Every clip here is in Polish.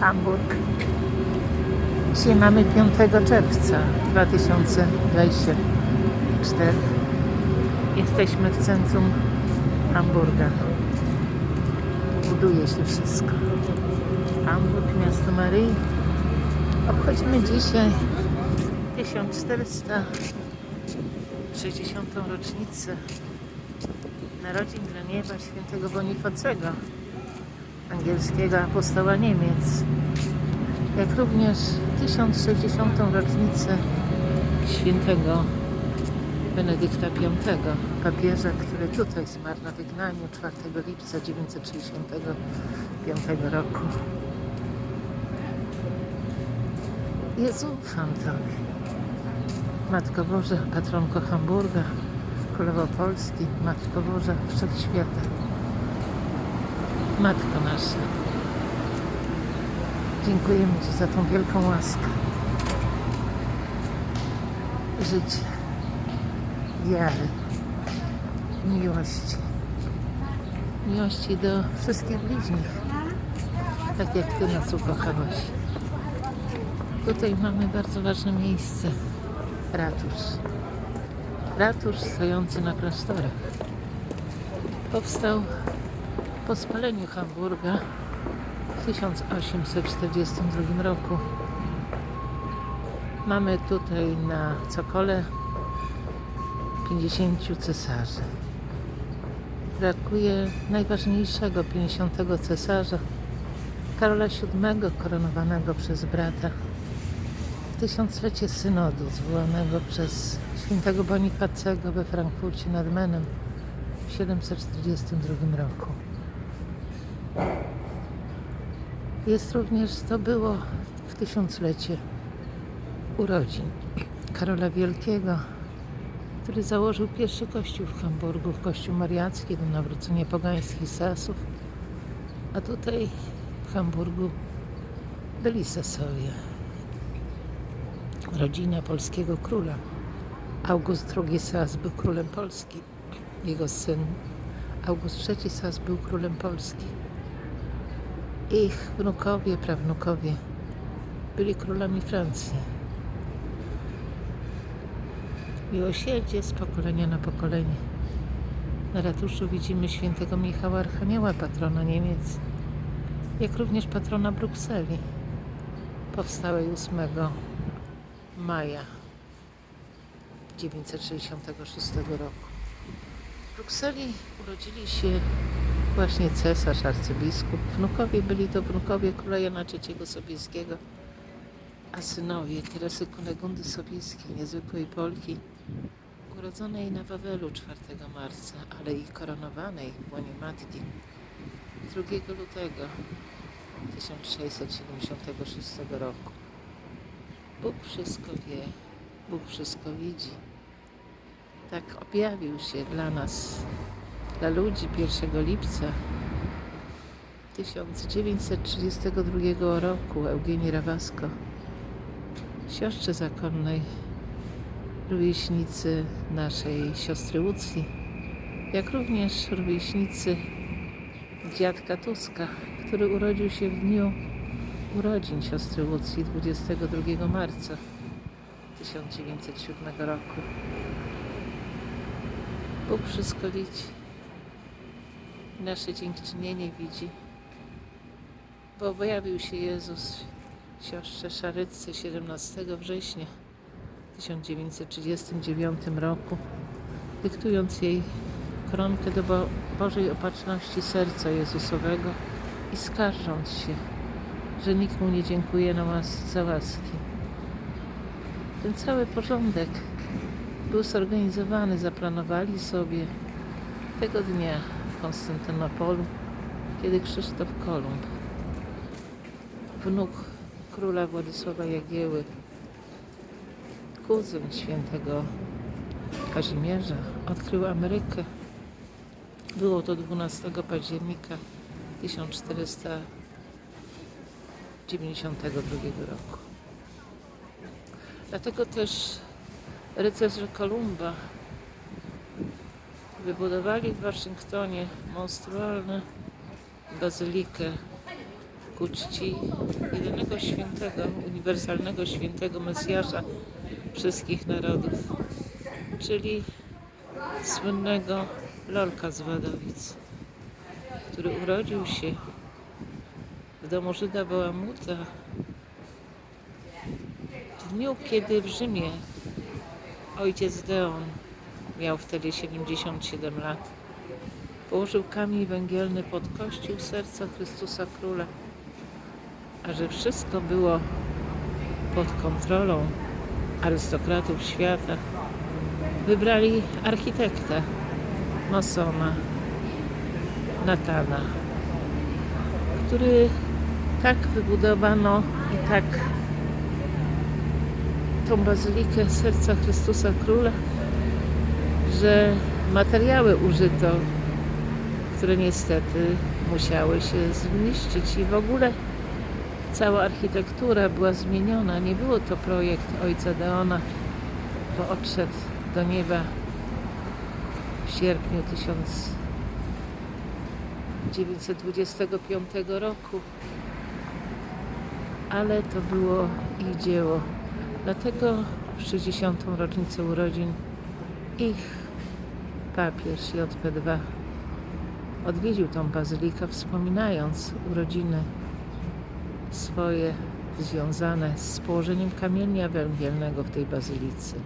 Hamburg. Dzisiaj mamy 5 czerwca 2024. Jesteśmy w centrum Hamburga. Buduje się wszystko. Hamburg, miasto Maryi. Obchodzimy dzisiaj 1460. rocznicę narodzin dla nieba świętego Bonifacego, angielskiego apostoła Niemiec, jak również 1060. rocznicę świętego Benedykta V, papieża, który tutaj zmarł na wygnaniu 4 lipca 965 roku. Jezu, Tobie. Matko Boża, patronko Hamburga, Królowo Polski, Matko Boża Wszechświata. Matko nasza, dziękujemy Ci za tą wielką łaskę. Życie, wiary, miłości. Miłości do wszystkich bliźnich, tak jak Ty nas ukochałeś. Tutaj mamy bardzo ważne miejsce. Ratusz. Ratusz stojący na klasztorach. Powstał po spaleniu Hamburga w 1842 roku. Mamy tutaj na cokole 50 cesarzy. Brakuje najważniejszego 50 cesarza, Karola VII, koronowanego przez brata w tysiąclecie synodu zwołanego przez świętego Bonifacego we Frankfurcie nad Menem w 742 roku. Jest również, to było w tysiąclecie urodzin Karola Wielkiego, który założył pierwszy kościół w Hamburgu, kościół mariacki do nawrócenia pogańskich Sasów, a tutaj w Hamburgu byli Sasowie rodzina polskiego króla. August II Sas był królem Polski. Jego syn August III Sas był królem Polski. Ich wnukowie, prawnukowie byli królami Francji. Miłosierdzie z pokolenia na pokolenie. Na ratuszu widzimy świętego Michała Archanioła, patrona Niemiec, jak również patrona Brukseli, powstałej 8 maja 966 roku. W Brukseli urodzili się właśnie cesarz, arcybiskup. Wnukowie byli to wnukowie króla Jana III Sobieskiego, a synowie Teresy Kunegundy Sobieskiej, niezwykłej Polki, urodzonej na Wawelu 4 marca, ale i koronowanej w łonie matki 2 lutego 1676 roku. Bóg wszystko wie, Bóg wszystko widzi. Tak objawił się dla nas, dla ludzi 1 lipca 1932 roku Eugenii Rawasko, siostrze zakonnej, rówieśnicy naszej siostry Łucji, jak również rówieśnicy dziadka Tuska, który urodził się w dniu urodzin siostry Łucji 22 marca 1907 roku. Bóg wszystko widzi. Nasze dziękczynienie widzi. Bo objawił się Jezus siostrze Szarycce 17 września 1939 roku, dyktując jej koronkę do Bo Bożej Opatrzności Serca Jezusowego i skarżąc się, że nikt mu nie dziękuje na łas za łaski. Ten cały porządek był zorganizowany, zaplanowali sobie tego dnia w Konstantynopolu, kiedy Krzysztof Kolumb, wnuk króla Władysława Jagieły, kuzyn świętego Kazimierza, odkrył Amerykę. Było to 12 października 1400 1992 roku. Dlatego też rycerze Kolumba wybudowali w Waszyngtonie monstrualną bazylikę ku czci jedynego świętego, uniwersalnego świętego Mesjasza wszystkich narodów, czyli słynnego Lolka z Wadowic, który urodził się w domu Żyda Bałamuta w dniu, kiedy w Rzymie ojciec Deon miał wtedy 77 lat. Położył kamień węgielny pod kościół serca Chrystusa Króla, a że wszystko było pod kontrolą arystokratów świata, wybrali architekta, masona, Natana, który tak wybudowano i tak tą bazylikę serca Chrystusa Króla, że materiały użyto, które niestety musiały się zniszczyć i w ogóle cała architektura była zmieniona. Nie było to projekt ojca Deona, bo odszedł do nieba w sierpniu 1925 roku. Ale to było ich dzieło. Dlatego w 60. rocznicę urodzin ich papież JP2 odwiedził tą bazylikę, wspominając urodziny swoje związane z położeniem kamienia węgielnego w tej bazylice.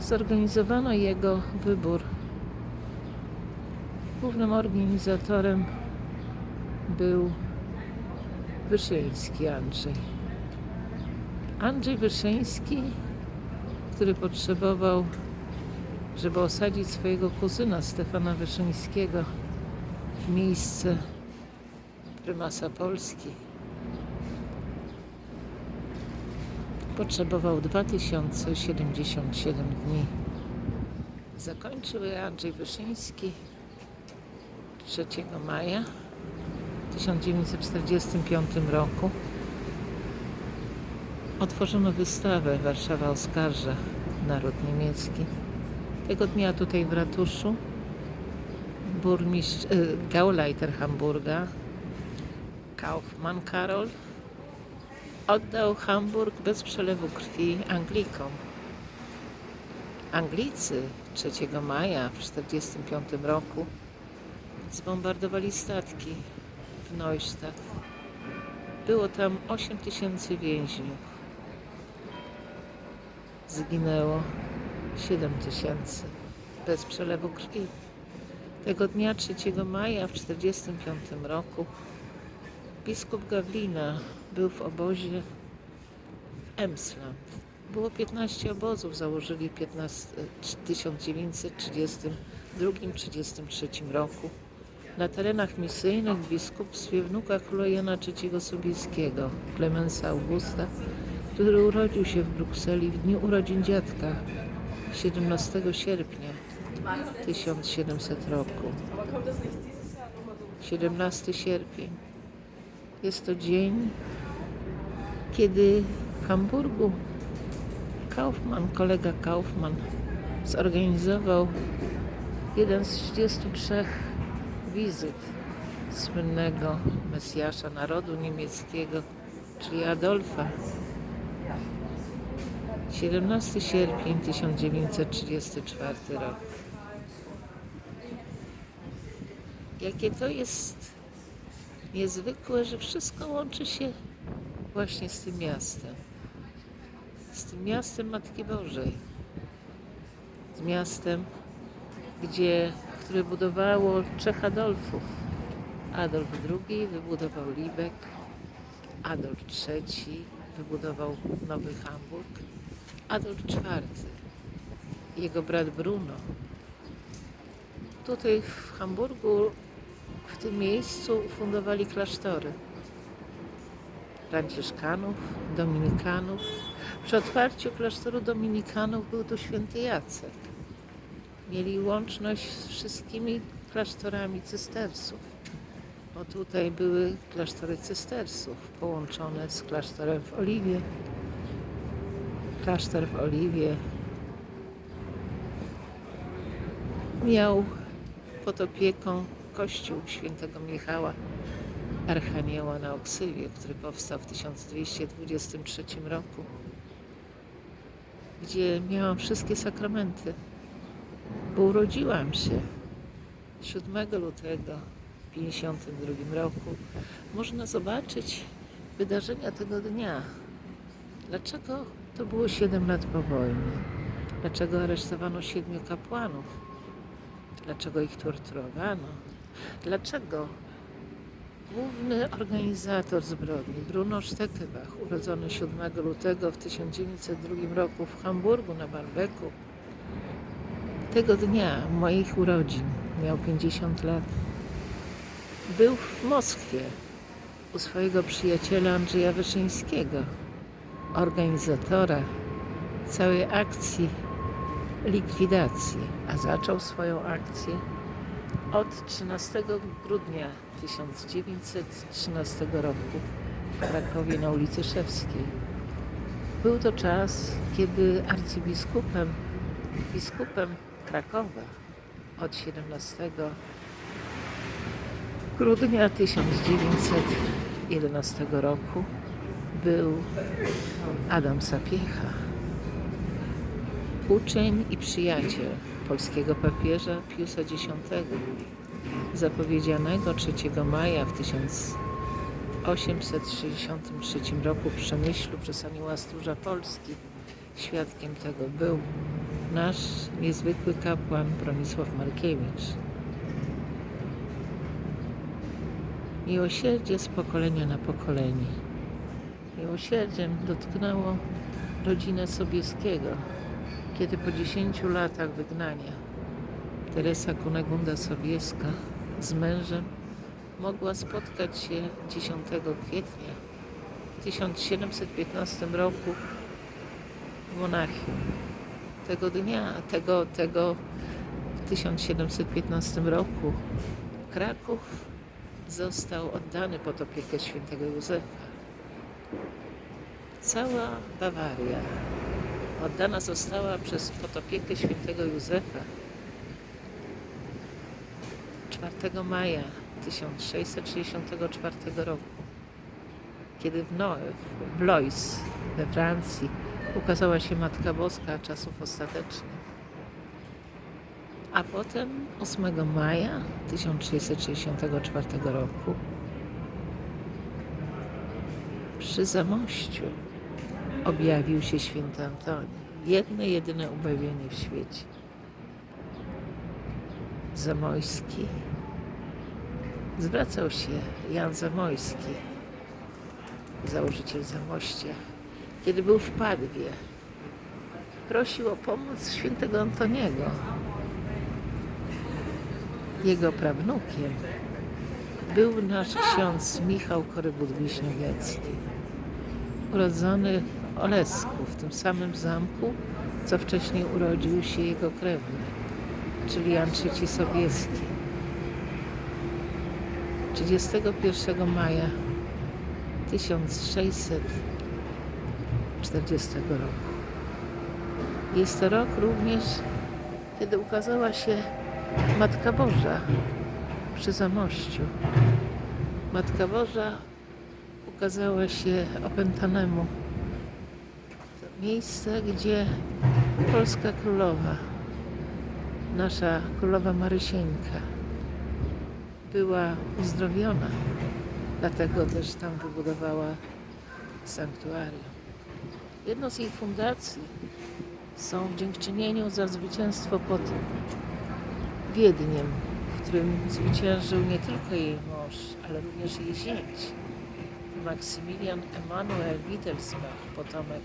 Zorganizowano jego wybór. Głównym organizatorem był Wyszyński Andrzej. Andrzej Wyszyński, który potrzebował, żeby osadzić swojego kuzyna Stefana Wyszyńskiego w miejsce prymasa Polski, potrzebował 2077 dni. Zakończył je Andrzej Wyszyński 3 maja w 1945 roku. Otworzono wystawę Warszawa oskarża naród niemiecki. Tego dnia tutaj w ratuszu burmistrz, y, Gauleiter Hamburga, Kaufmann Karol, oddał Hamburg bez przelewu krwi Anglikom. Anglicy 3 maja w 1945 roku zbombardowali statki w Neustadt. Było tam 8 tysięcy więźniów. Zginęło 7 tysięcy bez przelewu krwi. Tego dnia 3 maja w 1945 roku biskup Gawlina był w obozie w Emsland. Było 15 obozów, założyli 15, w 1932-1933 roku. Na terenach misyjnych w biskupstwie wnuka króla Jana III Sobieskiego, Klemensa Augusta, który urodził się w Brukseli w dniu urodzin dziadka 17 sierpnia 1700 roku. 17 sierpień. Jest to dzień, kiedy w Hamburgu Kaufmann, kolega Kaufmann, zorganizował jeden z 33 wizyt słynnego Mesjasza narodu niemieckiego, czyli Adolfa. 17 sierpień 1934 rok. Jakie to jest niezwykłe, że wszystko łączy się właśnie z tym miastem. Z tym miastem Matki Bożej. Z miastem, gdzie, które budowało trzech Adolfów. Adolf II wybudował Libeck, Adolf III wybudował Nowy Hamburg, Adolf IV, jego brat Bruno. Tutaj w Hamburgu, w tym miejscu ufundowali klasztory franciszkanów, dominikanów. Przy otwarciu klasztoru dominikanów był tu święty Jacek. Mieli łączność z wszystkimi klasztorami cystersów, bo tutaj były klasztory cystersów połączone z klasztorem w Oliwie. Klasztor w Oliwie miał pod opieką kościół świętego Michała Archanioła na Oksywie, który powstał w 1223 roku, gdzie miałam wszystkie sakramenty, bo urodziłam się 7 lutego w 52 roku. Można zobaczyć wydarzenia tego dnia. Dlaczego to było 7 lat po wojnie? Dlaczego aresztowano siedmiu kapłanów? Dlaczego ich torturowano? Dlaczego główny organizator zbrodni, Bruno Steckebach, urodzony 7 lutego w 1902 roku w Hamburgu na Barbeku, tego dnia moich urodzin, miał 50 lat, był w Moskwie u swojego przyjaciela Andrzeja Wyszyńskiego, organizatora całej akcji likwidacji, a zaczął swoją akcję od 13 grudnia 1913 roku w Krakowie na ulicy Szewskiej. Był to czas, kiedy arcybiskupem, biskupem Krakowa od 17 grudnia 1911 roku był Adam Sapiecha, uczeń i przyjaciel polskiego papieża Piusa X, zapowiedzianego 3 maja w 1863 roku w Przemyślu przez anioła stróża Polski. Świadkiem tego był nasz niezwykły kapłan Bronisław Markiewicz. Miłosierdzie z pokolenia na pokolenie. Miłosierdziem dotknęło rodzinę Sobieskiego, kiedy po 10 latach wygnania Teresa Kunegunda Sobieska z mężem mogła spotkać się 10 kwietnia w 1715 roku w Monachium. Tego dnia, tego, tego w 1715 roku Kraków został oddany pod opiekę świętego Józefa. Cała Bawaria oddana została przez pod opiekę świętego Józefa 4 maja 1664 roku, kiedy w Noe, w Blois we Francji ukazała się Matka Boska czasów ostatecznych. A potem 8 maja 1664 roku przy Zamościu objawił się święty Antoni. Jedno, jedyne objawienie w świecie. Zamojski. Zwracał się Jan Zamojski, założyciel Zamościa, kiedy był w Padwie. Prosił o pomoc świętego Antoniego. Jego prawnukiem był nasz ksiądz Michał Korybut-Wiśniowiecki, urodzony w Olesku, w tym samym zamku, co wcześniej urodził się jego krewny, czyli Jan III Sobieski. 31 maja 1640 roku. Jest to rok również, kiedy ukazała się Matka Boża przy Zamościu. Matka Boża ukazała się opętanemu. Miejsce, gdzie polska królowa, nasza królowa Marysieńka, była uzdrowiona. Dlatego też tam wybudowała sanktuarium. Jedną z jej fundacji są w dziękczynieniu za zwycięstwo pod Wiedniem, w którym zwyciężył nie tylko jej mąż, ale również jej zięć. Maksymilian Emanuel Wittelsbach, potomek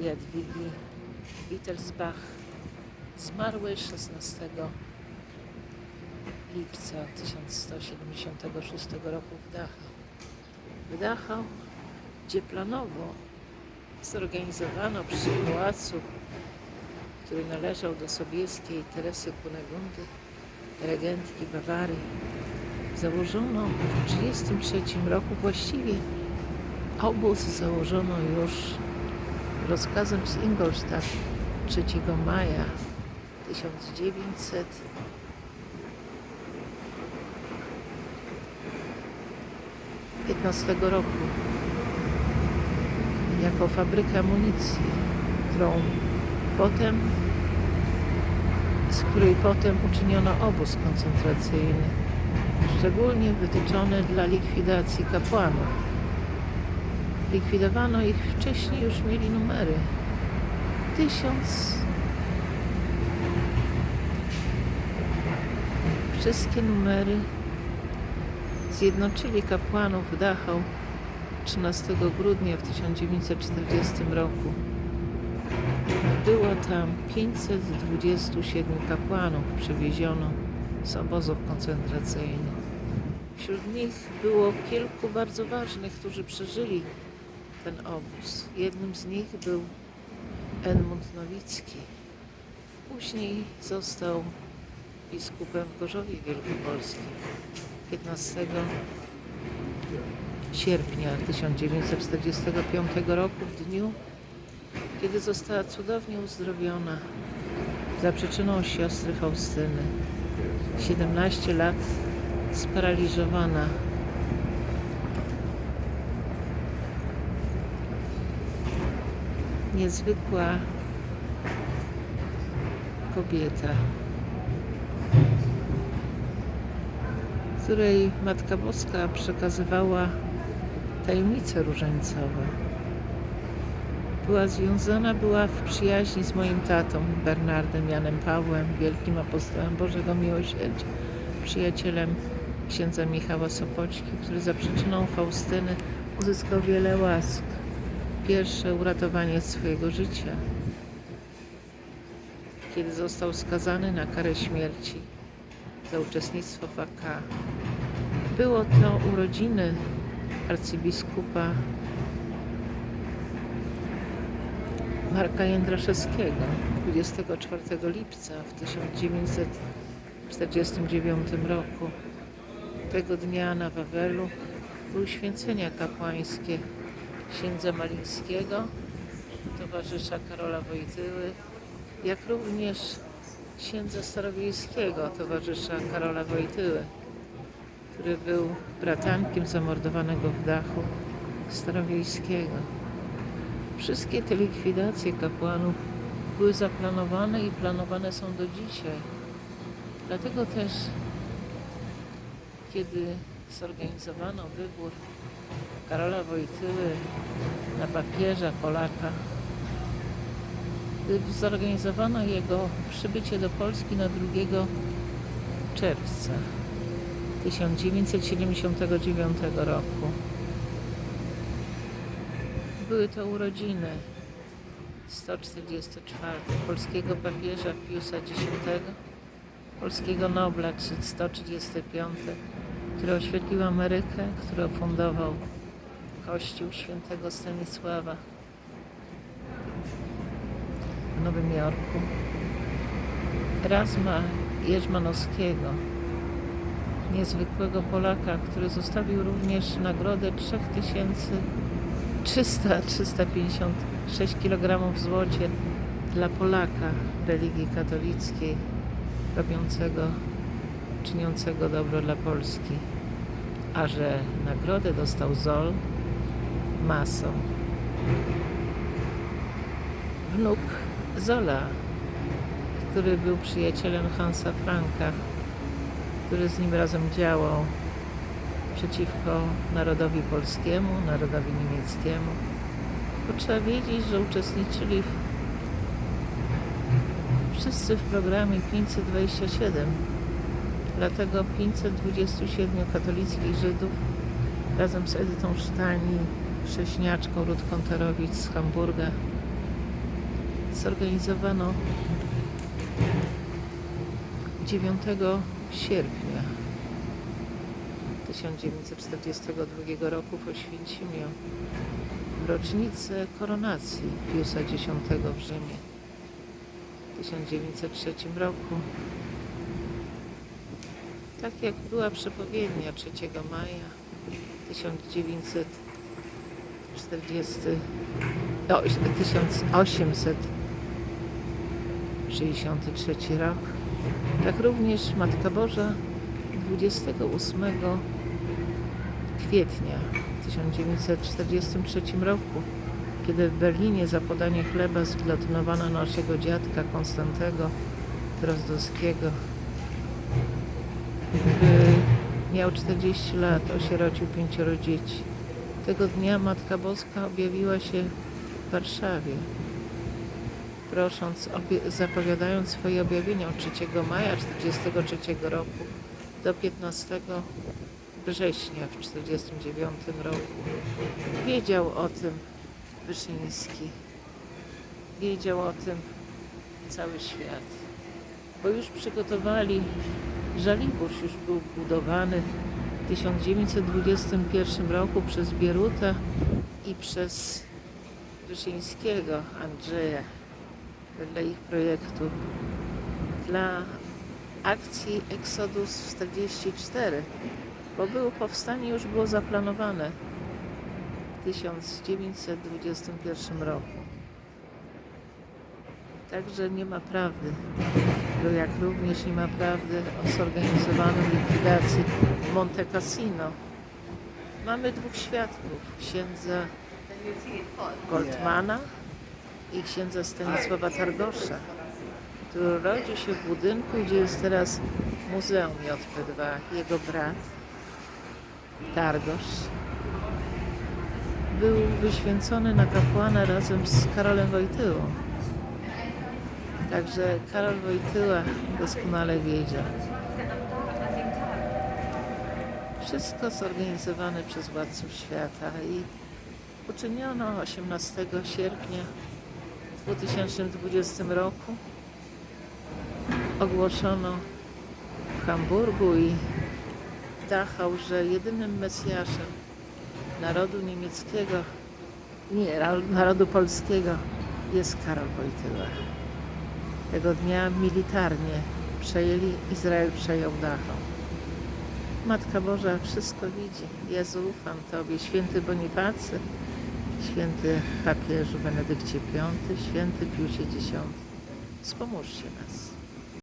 Jadwigi Wittelsbach, zmarły 16 lipca 1176 roku w Dachau. W Dachau, gdzie planowo zorganizowano przy pałacu, który należał do sobieskiej Teresy Kunegundy, regentki Bawarii, założono w 1933 roku właściwie obóz założono już rozkazem z Ingolstadt 3 maja 1900 15 roku jako fabrykę amunicji, którą potem, z której potem uczyniono obóz koncentracyjny, szczególnie wytyczony dla likwidacji kapłanów. Likwidowano ich wcześniej, już mieli numery. Tysiąc. Wszystkie numery zjednoczyli kapłanów w Dachau 13 grudnia w 1940 roku. Było tam 527 kapłanów, przewieziono z obozów koncentracyjnych. Wśród nich było kilku bardzo ważnych, którzy przeżyli ten obóz. Jednym z nich był Edmund Nowicki. Później został biskupem w Gorzowie Wielkopolskim 15 sierpnia 1945 roku, w dniu, kiedy została cudownie uzdrowiona za przyczyną siostry Faustyny. 17 lat sparaliżowana. Niezwykła kobieta, której Matka Boska przekazywała tajemnice różańcowe. Była związana, była w przyjaźni z moim tatą Bernardem Janem Pawłem, wielkim apostołem Bożego Miłosierdzia, przyjacielem księdza Michała Sopoćki, który za przyczyną Faustyny uzyskał wiele łask. Pierwsze uratowanie swojego życia, kiedy został skazany na karę śmierci za uczestnictwo w AK. Było to urodziny arcybiskupa Marka Jędraszewskiego 24 lipca w 1949 roku. Tego dnia na Wawelu były święcenia kapłańskie księdza Malińskiego, towarzysza Karola Wojtyły, jak również księdza Starowiejskiego, towarzysza Karola Wojtyły, który był bratankiem zamordowanego w dachu Starowiejskiego. Wszystkie te likwidacje kapłanów były zaplanowane i planowane są do dzisiaj. Dlatego też, kiedy zorganizowano wybór Karola Wojtyły na papieża Polaka, zorganizowano jego przybycie do Polski na 2 czerwca 1979 roku. Były to urodziny 144 polskiego papieża Piusa X, polskiego Nobla 135, który oświetlił Amerykę, który ofundował Kościół Świętego Stanisława w Nowym Jorku, Erasma Jerzmanowskiego, niezwykłego Polaka, który zostawił również nagrodę 3356 kg w złocie dla Polaka religii katolickiej, robiącego, czyniącego dobro dla Polski. A że nagrodę dostał Zol, masą. Wnuk Zola, który był przyjacielem Hansa Franka, który z nim razem działał przeciwko narodowi polskiemu, narodowi niemieckiemu. Bo trzeba wiedzieć, że uczestniczyli wszyscy w programie 527. Dlatego 527 katolickich Żydów razem z Edytą Sztani, Sześniaczką Ruth Konterowicz z Hamburga. Zorganizowano 9 sierpnia 1942 roku w Oświęcimiu. W rocznicę koronacji Piusa X w Rzymie. W 1903 roku. Tak jak była przepowiednia 3 maja 1940 o, 1863 rok, tak również Matka Boża 28 kwietnia w 1943 roku, kiedy w Berlinie za podanie chleba zgilotynowano naszego dziadka Konstantego Drozdowskiego, miał 40 lat, osierocił pięcioro dzieci. Tego dnia Matka Boska objawiła się w Warszawie, prosząc, zapowiadając swoje objawienia od 3 maja 1943 roku do 15 września w 1949 roku. Wiedział o tym Wyszyński. Wiedział o tym cały świat. Bo już przygotowali, Żoliborz już był budowany 1921 roku przez Bieruta i przez Wyszyńskiego Andrzeja wedle ich projektu dla akcji Exodus 44, bo było powstanie już było zaplanowane w 1921 roku. Także nie ma prawdy, jak również nie ma prawdy o zorganizowanej likwidacji Monte Cassino. Mamy dwóch świadków, księdza Goldmana i księdza Stanisława Targosza, który rodzi się w budynku, gdzie jest teraz Muzeum JP2. Jego brat Targosz był wyświęcony na kapłana razem z Karolem Wojtyłą. Także Karol Wojtyła doskonale wiedział. Wszystko zorganizowane przez władców świata i uczyniono 18 sierpnia w 2020 roku. Ogłoszono w Hamburgu i Dachau, że jedynym Mesjaszem narodu niemieckiego, nie, narodu polskiego jest Karol Wojtyła. Tego dnia militarnie przejęli, Izrael przejął Dachau. Matka Boża wszystko widzi. Jezu, ufam Tobie, święty Bonifacy, święty papieżu Benedykcie V, święty Piusie X. Wspomóżcie nas.